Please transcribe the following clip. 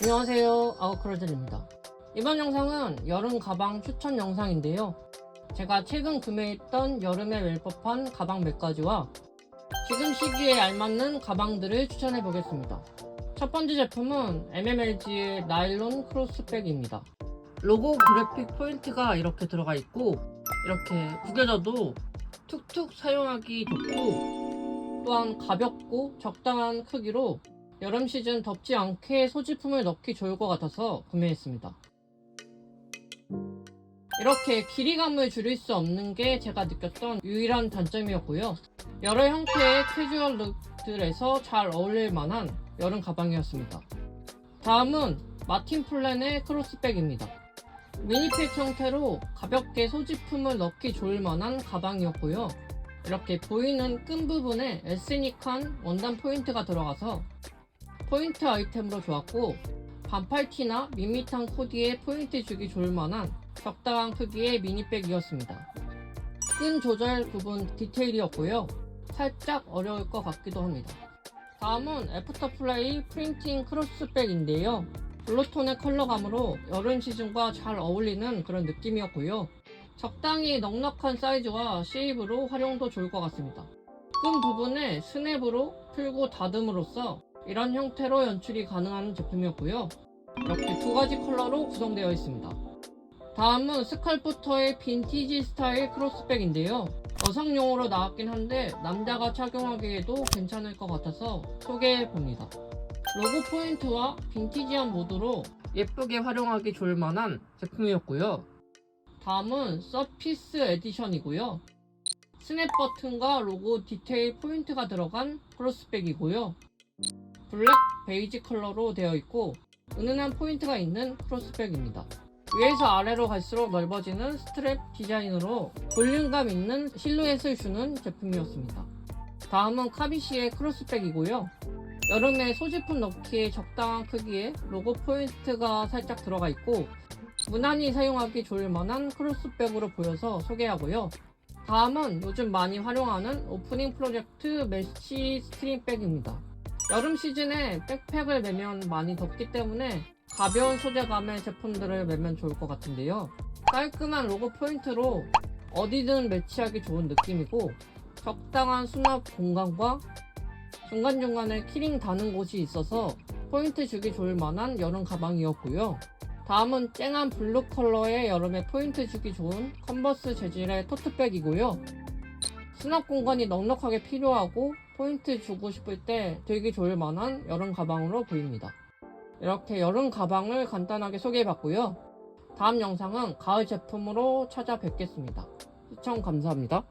안녕하세요. 아우크로즐입니다. 이번 영상은 여름 가방 추천 영상인데요. 제가 최근 구매했던 여름에 멜법한 가방 몇 가지와 지금 시기에 알맞는 가방들을 추천해 보겠습니다. 첫 번째 제품은 MMLG의 나일론 크로스백입니다. 로고 그래픽 포인트가 이렇게 들어가 있고 이렇게 구겨져도 툭툭 사용하기 좋고 또한 가볍고 적당한 크기로 여름 시즌 덥지 않게 소지품을 넣기 좋을 것 같아서 구매했습니다. 이렇게 길이감을 줄일 수 없는 게 제가 느꼈던 유일한 단점이었고요. 여러 형태의 캐주얼 룩들에서 잘 어울릴 만한 여름 가방이었습니다. 다음은 마틴 플랜의 크로스백입니다. 미니팩 형태로 가볍게 소지품을 넣기 좋을 만한 가방이었고요. 이렇게 보이는 끈 부분에 에스닉한 원단 포인트가 들어가서 포인트 아이템으로 좋았고 반팔티나 밋밋한 코디에 포인트 주기 좋을 만한 적당한 크기의 미니백이었습니다. 끈 조절 부분 디테일이었고요. 살짝 어려울 것 같기도 합니다. 다음은 애프터플라이 프린팅 크로스백인데요. 블루톤의 컬러감으로 여름 시즌과 잘 어울리는 그런 느낌이었고요. 적당히 넉넉한 사이즈와 쉐입으로 활용도 좋을 것 같습니다. 끈 부분에 스냅으로 풀고 다듬으로써 이런 형태로 연출이 가능한 제품이었고요. 이렇게 두 가지 컬러로 구성되어 있습니다. 다음은 스칼프터의 빈티지 스타일 크로스백인데요. 여성용으로 나왔긴 한데 남자가 착용하기에도 괜찮을 것 같아서 소개해 봅니다. 로고 포인트와 빈티지한 모드로 예쁘게 활용하기 좋을 만한 제품이었고요. 다음은 서피스 에디션이고요. 스냅 버튼과 로고 디테일 포인트가 들어간 크로스백이고요. 블랙 베이지 컬러로 되어 있고 은은한 포인트가 있는 크로스백입니다. 위에서 아래로 갈수록 넓어지는 스트랩 디자인으로 볼륨감 있는 실루엣을 주는 제품이었습니다. 다음은 카비시의 크로스백이고요. 여름에 소지품 넣기에 적당한 크기의 로고 포인트가 살짝 들어가 있고 무난히 사용하기 좋을 만한 크로스백으로 보여서 소개하고요. 다음은 요즘 많이 활용하는 오프닝 프로젝트 메쉬 스트링백입니다. 여름 시즌에 백팩을 매면 많이 덥기 때문에 가벼운 소재감의 제품들을 매면 좋을 것 같은데요. 깔끔한 로고 포인트로 어디든 매치하기 좋은 느낌이고 적당한 수납 공간과 중간중간에 키링 다는 곳이 있어서 포인트 주기 좋을 만한 여름 가방이었고요. 다음은 쨍한 블루 컬러의 여름에 포인트 주기 좋은 컨버스 재질의 토트백이고요. 수납 공간이 넉넉하게 필요하고 포인트 주고 싶을 때 들기 좋을 만한 여름 가방으로 보입니다. 이렇게 여름 가방을 간단하게 소개해봤고요. 다음 영상은 가을 제품으로 찾아뵙겠습니다. 시청 감사합니다.